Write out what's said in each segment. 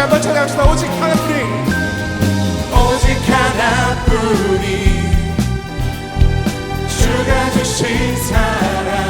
다시 한번 찬양합시다. 오직 하나뿐이. 오직 하나뿐이. 주가 주신 사랑.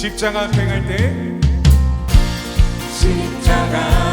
십자가 앞에 갈 때? 십자가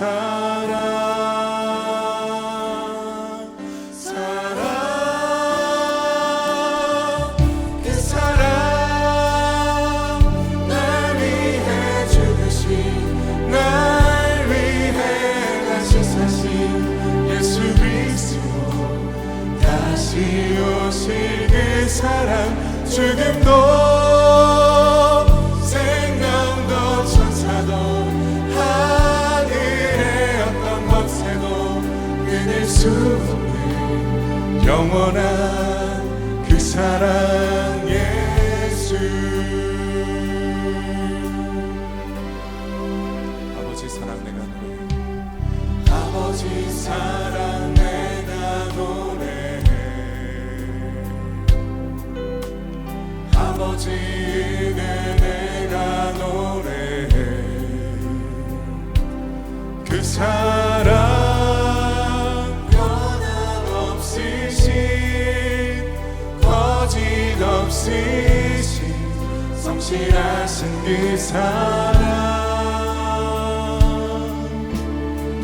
그 신그 사랑.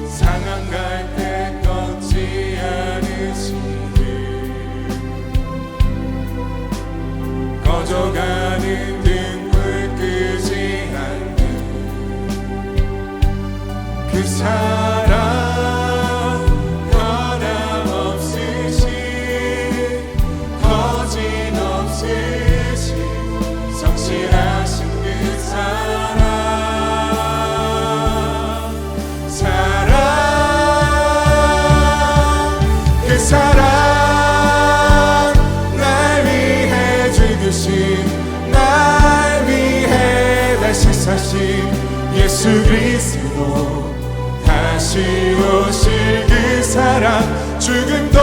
상한 갈때 꺾지 않으시는 꺼져가는 등불 끄지 않는 그 사랑 오실 그 사랑. 죽음도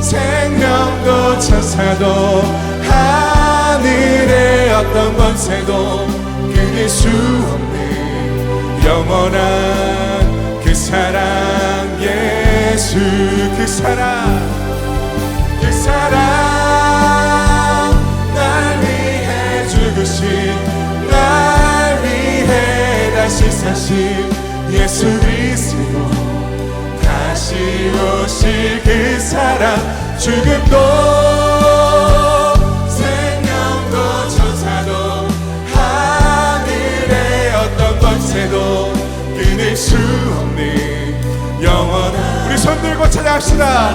생명도 천사도 하늘의 어떤 권세도 끊을 수 없는 영원한 그 사랑. 예수 그 사랑. 그 사랑. 날 위해 죽으신 날 위해 다시 사신 예수 그리스도 다시 오실 그 사랑 죽음도 생명도 천사도 하늘의 어떤 권세도 끊을 수 없는 영원한 우리 손 들고 찬양합시다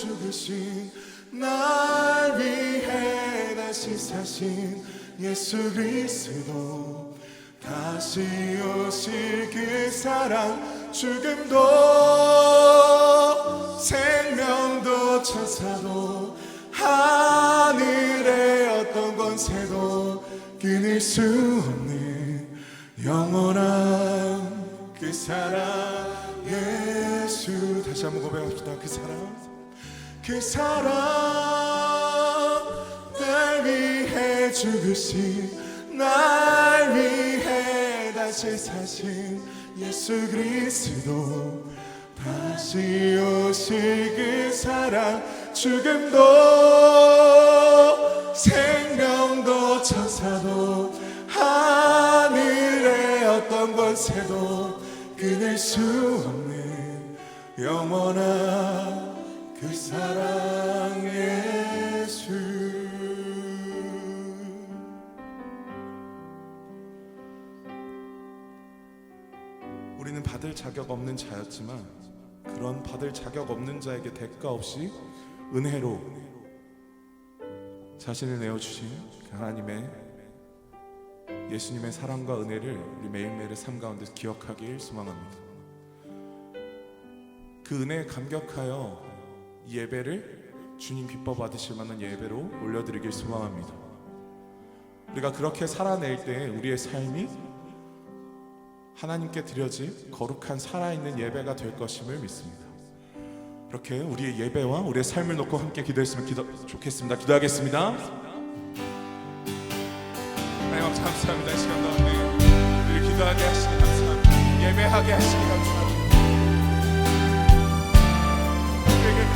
죽으신 날 위해 다시 사신 예수 그리스도 다시 오실 그 사랑 죽음도 생명도 천사도 하늘의 어떤 권세도 끊을 수 없는 영원한 그 사랑. 예수 다시 한번 고백합시다. 그 사랑 그 사랑 날 위해 죽으신 날 위해 다시 사신 예수 그리스도. 다시 오실 그 사랑 죽음도 생명도 천사도 하늘의 어떤 권세도 끊을 수 없는 영원한 그 사랑 예수 우리는 받을 자격 없는 자였지만 그런 받을 자격 없는 자에게 대가 없이 은혜로 자신을 내어주신 그 하나님의 예수님의 사랑과 은혜를 우리 매일매일의 삶 가운데 기억하길 소망합니다. 그 은혜에 감격하여 이 예배를 주님 기뻐 받으실 만한 예배로 올려드리길 소망합니다. 우리가 그렇게 살아낼 때 우리의 삶이 하나님께 드려질 거룩한 살아있는 예배가 될 것임을 믿습니다. 그렇게 우리의 예배와 우리의 삶을 놓고 함께 기도했으면 기도, 좋겠습니다. 기도하겠습니다. 하나님 감사합니다. 이 시간 가운데 우리를 기도하게 하시니 감사합니다. 예배하게 하시니 감사합니다.